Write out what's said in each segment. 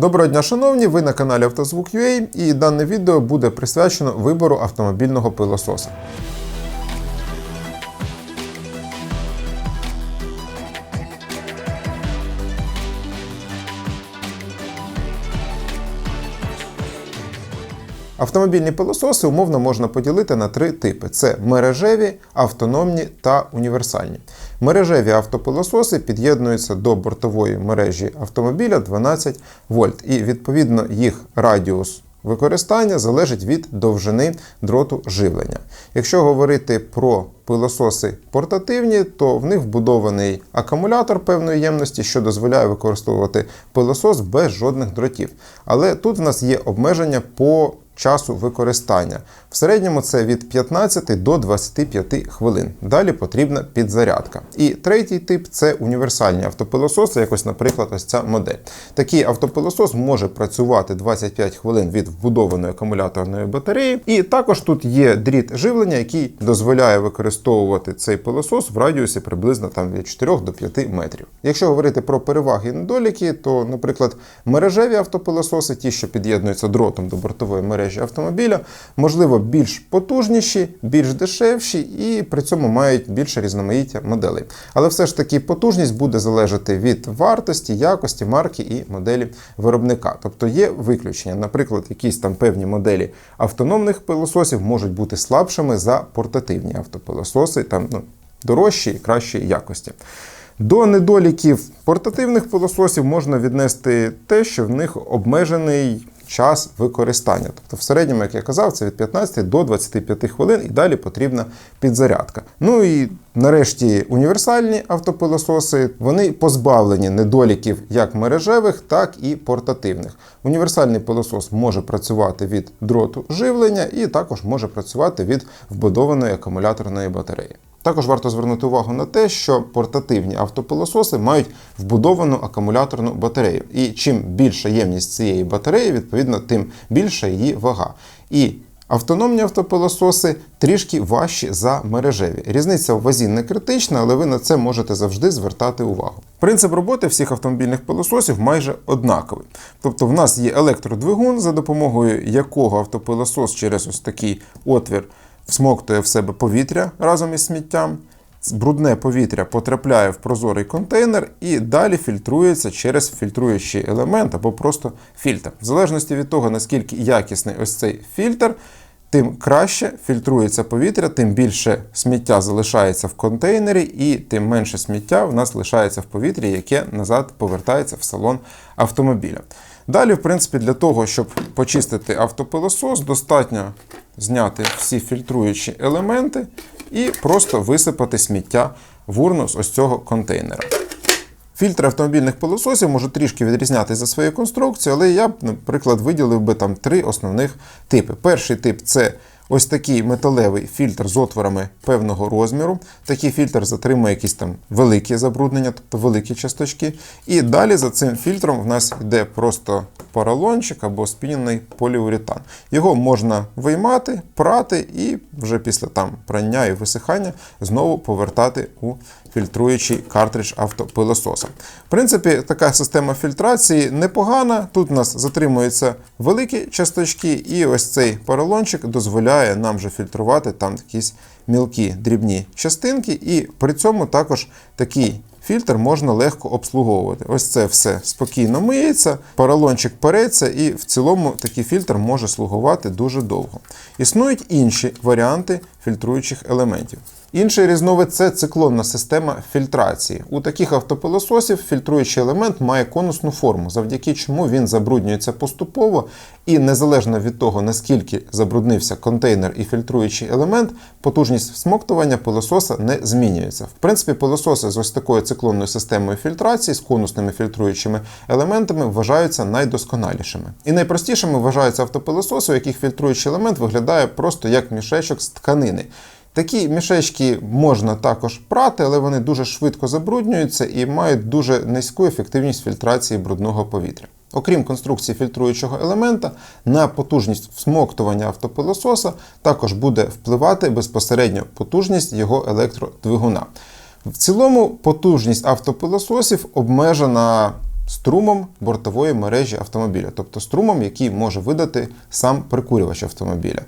Доброго дня, шановні! Ви на каналі Автозвук.ua і дане відео буде присвячено вибору автомобільного пилососа. Автомобільні пилососи умовно можна поділити на три типи: це мережеві, автономні та універсальні. Мережеві автопилососи під'єднуються до бортової мережі автомобіля 12 вольт, і відповідно їх радіус використання залежить від довжини дроту живлення. Якщо говорити про пилососи портативні, то в них вбудований акумулятор певної ємності, що дозволяє використовувати пилосос без жодних дротів. Але тут в нас є обмеження по часу використання. В середньому це від 15 до 25 хвилин. Далі потрібна підзарядка. І третій тип це універсальні автопилососи, якось, наприклад, ось ця модель. Такий автопилосос може працювати 25 хвилин від вбудованої акумуляторної батареї. І також тут є дріт живлення, який дозволяє використовувати цей пилосос в радіусі приблизно там від 4 до 5 метрів. Якщо говорити про переваги і недоліки, то, наприклад, мережеві автопилососи, ті, що під'єднуються дротом до бортової мережі автомобіля, можливо, більш потужніші, більш дешевші і при цьому мають більше різноманіття моделей. Але все ж таки потужність буде залежати від вартості, якості, марки і моделі виробника. Тобто є виключення. Наприклад, якісь там певні моделі автономних пилососів можуть бути слабшими за портативні автопилососи, там ну, дорожчі і кращої якості. До недоліків портативних пилососів можна віднести те, що в них обмежений час використання. Тобто, в середньому, як я казав, це від 15 до 25 хвилин і далі потрібна підзарядка. Ну і нарешті універсальні автопилососи вони позбавлені недоліків як мережевих, так і портативних. Універсальний пилосос може працювати від дроту живлення і також може працювати від вбудованої акумуляторної батареї. Також варто звернути увагу на те, що портативні автопилососи мають вбудовану акумуляторну батарею. І чим більша ємність цієї батареї, відповідно, тим більша її вага. І Автономні автопилососи трішки важчі за мережеві. Різниця в вазі не критична, але ви на це можете завжди звертати увагу. Принцип роботи всіх автомобільних пилососів майже однаковий. Тобто, в нас є електродвигун, за допомогою якого автопилосос через ось такий отвір всмоктує в себе повітря разом із сміттям. Брудне повітря потрапляє в прозорий контейнер і далі фільтрується через фільтруючий елемент або просто фільтр. В залежності від того, наскільки якісний ось цей фільтр, тим краще фільтрується повітря, тим більше сміття залишається в контейнері, і тим менше сміття в нас лишається в повітрі, яке назад повертається в салон автомобіля. Далі, в принципі, для того, щоб почистити автопилосос, достатньо зняти всі фільтруючі елементи і просто висипати сміття в урну з ось цього контейнера. Фільтри автомобільних пилососів можуть трішки відрізнятися за своєю конструкцією, але я б, наприклад, виділив би там три основних типи. Перший тип це ось такий металевий фільтр з отворами певного розміру. Такий фільтр затримує якісь там великі забруднення, тобто великі часточки. І далі за цим фільтром в нас йде просто поролончик або спінений поліуретан. Його можна виймати, прати і вже після там прання і висихання знову повертати у фільтруючий картридж автопилососа. В принципі, така система фільтрації непогана. Тут у нас затримуються великі часточки, і ось цей поролончик дозволяє нам вже фільтрувати там якісь мілкі дрібні частинки, і при цьому також такий фільтр можна легко обслуговувати. Ось це все спокійно миється, поролончик переться, і в цілому такий фільтр може слугувати дуже довго. Існують інші варіанти фільтруючих елементів. Інший різновид це циклонна система фільтрації. У таких автопилососів фільтруючий елемент має конусну форму, завдяки чому він забруднюється поступово, і незалежно від того, наскільки забруднився контейнер і фільтруючий елемент, потужність всмоктування пилососа не змінюється. В принципі, пилососи з ось такою циклонною системою фільтрації з конусними фільтруючими елементами вважаються найдосконалішими. І найпростішими вважаються автопилососи, у яких фільтруючий елемент виглядає просто як мішечок з тканини. Такі мішечки можна також прати, але вони дуже швидко забруднюються і мають дуже низьку ефективність фільтрації брудного повітря. Окрім конструкції фільтруючого елемента, на потужність всмоктування автопилососа також буде впливати безпосередньо потужність його електродвигуна. В цілому потужність автопилососів обмежена струмом бортової мережі автомобіля, тобто струмом, який може видати сам прикурювач автомобіля.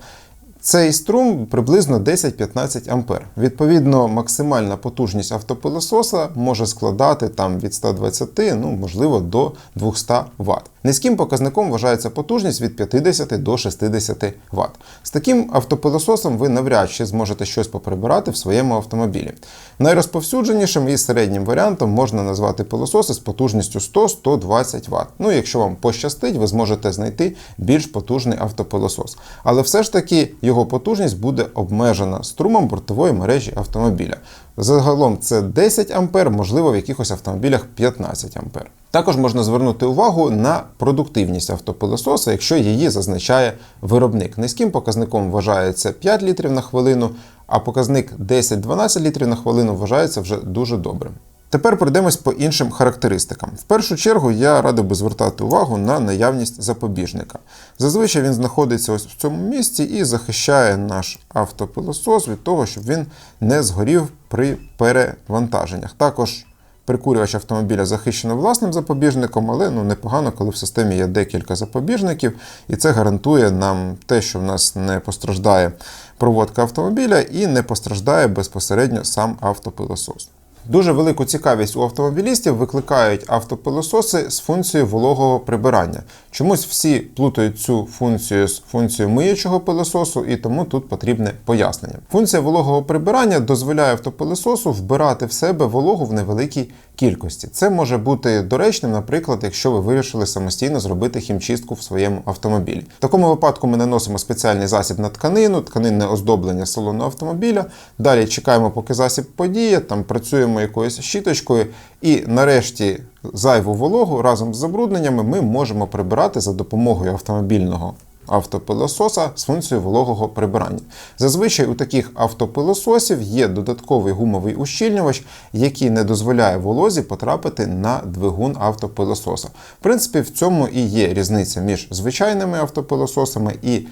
Цей струм приблизно 10-15 ампер. Відповідно, максимальна потужність автопилососа може складати там від 120, ну можливо, до 200 Вт. Низьким показником вважається потужність від 50 до 60 Вт. З таким автопилососом ви навряд чи зможете щось поприбирати в своєму автомобілі. Найрозповсюдженішим і середнім варіантом можна назвати пилососи з потужністю 100-120 Вт. Ну, якщо вам пощастить, ви зможете знайти більш потужний автопилосос. Але все ж таки його потужність буде обмежена струмом бортової мережі автомобіля. Загалом це 10 А, можливо, в якихось автомобілях 15 А. Також можна звернути увагу на продуктивність автопилососа, якщо її зазначає виробник. Низьким показником вважається 5 літрів на хвилину, а показник 10-12 літрів на хвилину вважається вже дуже добрим. Тепер пройдемось по іншим характеристикам. В першу чергу я радив би звертати увагу на наявність запобіжника. Зазвичай він знаходиться ось в цьому місці і захищає наш автопилосос від того, щоб він не згорів при перевантаженнях. Також прикурювач автомобіля захищено власним запобіжником, але ну, непогано, коли в системі є декілька запобіжників, і це гарантує нам те, що в нас не постраждає проводка автомобіля і не постраждає безпосередньо сам автопилосос. Дуже велику цікавість у автомобілістів викликають автопилососи з функцією вологого прибирання. Чомусь всі плутають цю функцію з функцією миючого пилососу, і тому тут потрібне пояснення. Функція вологого прибирання дозволяє автопилососу вбирати в себе вологу в невеликій кількості. Це може бути доречним, наприклад, якщо ви вирішили самостійно зробити хімчистку в своєму автомобілі. В такому випадку ми наносимо спеціальний засіб на тканину, тканинне оздоблення салону автомобіля. Далі чекаємо, поки засіб подіє, там працюємо якоюсь щіточкою, і нарешті зайву вологу разом з забрудненнями ми можемо прибирати за допомогою автомобільного автопилососа з функцією вологого прибирання. Зазвичай у таких автопилососів є додатковий гумовий ущільнювач, який не дозволяє волозі потрапити на двигун автопилососа. В принципі, в цьому і є різниця між звичайними автопилососами і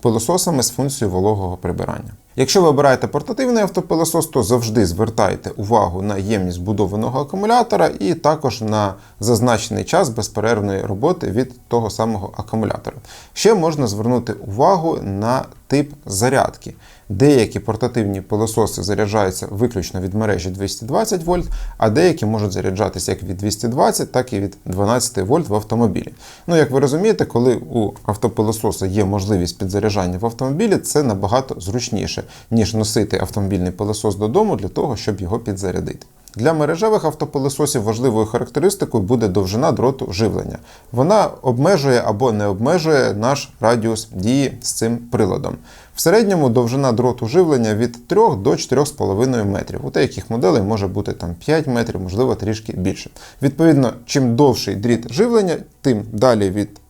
пилососами з функцією вологого прибирання. Якщо ви обираєте портативний автопилосос, то завжди звертайте увагу на ємність будованого акумулятора і також на зазначений час безперервної роботи від того самого акумулятора. Ще можна звернути увагу на тип зарядки. Деякі портативні пилососи заряджаються виключно від мережі 220 вольт, а деякі можуть заряджатися як від 220, так і від 12 вольт в автомобілі. Ну, як ви розумієте, коли у автопилососа є можливість підзаряджання в автомобілі, це набагато зручніше, ніж носити автомобільний пилосос додому для того, щоб його підзарядити. Для мережевих автопилососів важливою характеристикою буде довжина дроту живлення. Вона обмежує або не обмежує наш радіус дії з цим приладом. В середньому довжина дроту живлення від 3 до 4,5 метрів. У деяких моделей може бути там 5 метрів, можливо трішки більше. Відповідно, чим довший дріт живлення, тим далі від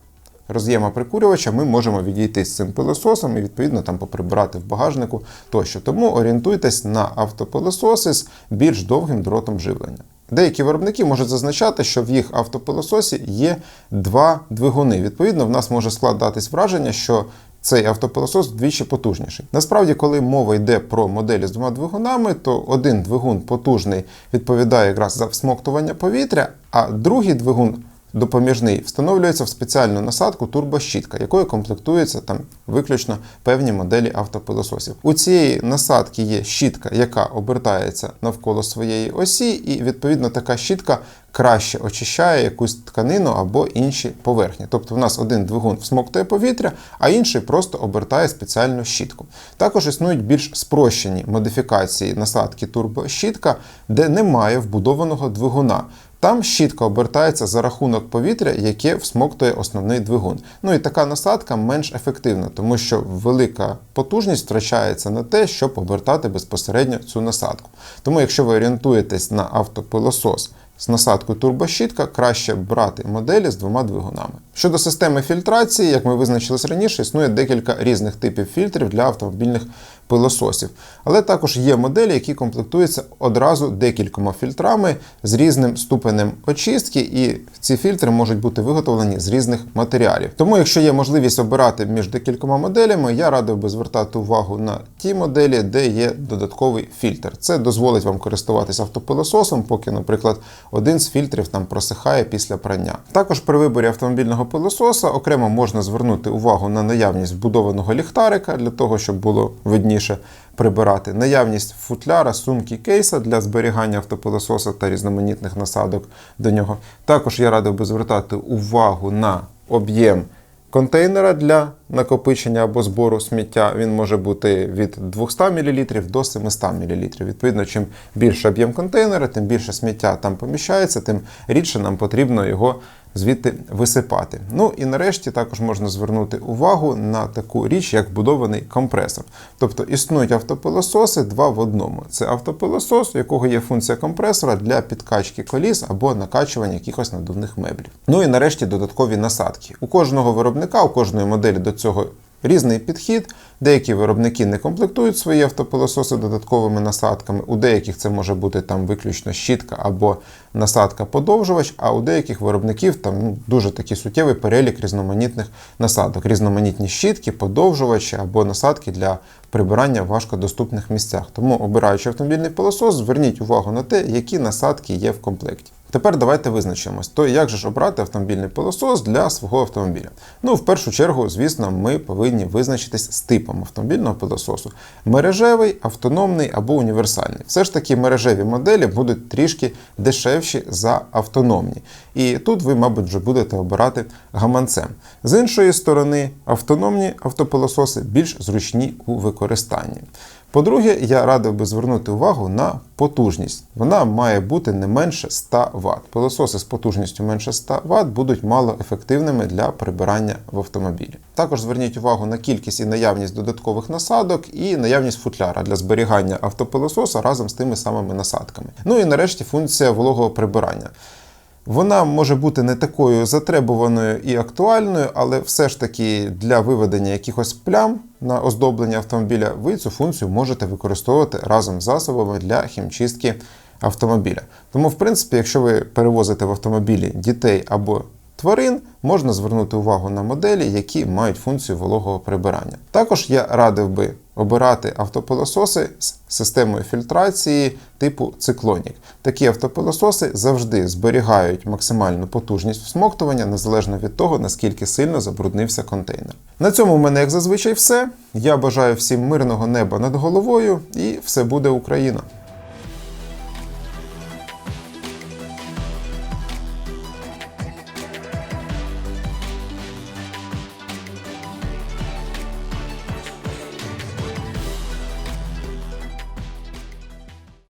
роз'єма прикурювача ми можемо відійти з цим пилососом і відповідно там поприбирати в багажнику тощо. Тому орієнтуйтесь на автопилососи з більш довгим дротом живлення. Деякі виробники можуть зазначати, що в їх автопилососі є два двигуни. Відповідно, в нас може складатись враження, що цей автопилосос вдвічі потужніший. Насправді, коли мова йде про моделі з двома двигунами, то один двигун потужний відповідає якраз за всмоктування повітря, а другий двигун допоміжний встановлюється в спеціальну насадку турбощітка, якою комплектуються там виключно певні моделі автопилососів. У цієї насадки є щітка, яка обертається навколо своєї осі, і відповідно така щітка краще очищає якусь тканину або інші поверхні. Тобто в нас один двигун всмоктує повітря, а інший просто обертає спеціальну щітку. Також існують більш спрощені модифікації насадки турбощітка, де немає вбудованого двигуна. Там щітка обертається за рахунок повітря, яке всмоктує основний двигун. Ну і така насадка менш ефективна, тому що велика потужність втрачається на те, щоб обертати безпосередньо цю насадку. Тому, якщо ви орієнтуєтесь на автопилосос з насадкою турбощітка, краще брати моделі з двома двигунами. Щодо системи фільтрації, як ми визначились раніше, існує декілька різних типів фільтрів для автомобільних пилососів. Але також є моделі, які комплектуються одразу декількома фільтрами з різним ступенем очистки, і ці фільтри можуть бути виготовлені з різних матеріалів. Тому, якщо є можливість обирати між декількома моделями, я радив би звертати увагу на ті моделі, де є додатковий фільтр. Це дозволить вам користуватися автопилососом, поки, наприклад, один з фільтрів там просихає після прання. Також при виборі автомобільного пилососа окремо можна звернути увагу на наявність вбудованого ліхтарика для того, щоб було видніше прибирати, наявність футляра, сумки кейса для зберігання автопилососа та різноманітних насадок до нього. Також я радив би звертати увагу на об'єм контейнера для накопичення або збору сміття. Він може бути від 200 мл до 700 мл. Відповідно, чим більше об'єм контейнера, тим більше сміття там поміщається, тим рідше нам потрібно його звідти висипати. Ну і нарешті також можна звернути увагу на таку річ, як будований компресор. Тобто існують автопилососи два в одному. Це автопилосос, у якого є функція компресора для підкачки коліс або накачування якихось надувних меблів. Ну і нарешті додаткові насадки. У кожного виробника, у кожної моделі до цього різний підхід. Деякі виробники не комплектують свої автопилососи додатковими насадками. У деяких це може бути там виключно щітка або насадка подовжувач, а у деяких виробників там ну, дуже такий суттєвий перелік різноманітних насадок, різноманітні щітки, подовжувачі або насадки для прибирання в важкодоступних місцях. Тому, обираючи автомобільний пилосос, зверніть увагу на те, які насадки є в комплекті. Тепер давайте визначимось, то як же ж обрати автомобільний пилосос для свого автомобіля. Ну, в першу чергу, звісно, ми повинні визначитись з типом автомобільного пилососу: мережевий, автономний або універсальний. Все ж таки, мережеві моделі будуть трішки дешевші за автономні. І тут ви, мабуть, вже будете обирати гаманцем. З іншої сторони, автономні автопилососи більш зручні у використанні. По-друге, я радив би звернути увагу на потужність. Вона має бути не менше 100 Вт. Пилососи з потужністю менше 100 Вт будуть мало ефективними для прибирання в автомобілі. Також зверніть увагу на кількість і наявність додаткових насадок і наявність футляра для зберігання автопилососа разом з тими самими насадками. Ну і нарешті функція вологого прибирання. Вона може бути не такою затребуваною і актуальною, але все ж таки для виведення якихось плям на оздоблення автомобіля ви цю функцію можете використовувати разом з засобами для хімчистки автомобіля. Тому, в принципі, якщо ви перевозите в автомобілі дітей або тварин, можна звернути увагу на моделі, які мають функцію вологого прибирання. Також я радив би обирати автопилососи з системою фільтрації типу циклонік. Такі автопилососи завжди зберігають максимальну потужність всмоктування, незалежно від того, наскільки сильно забруднився контейнер. На цьому в мене, як зазвичай, все. Я бажаю всім мирного неба над головою і все буде Україна!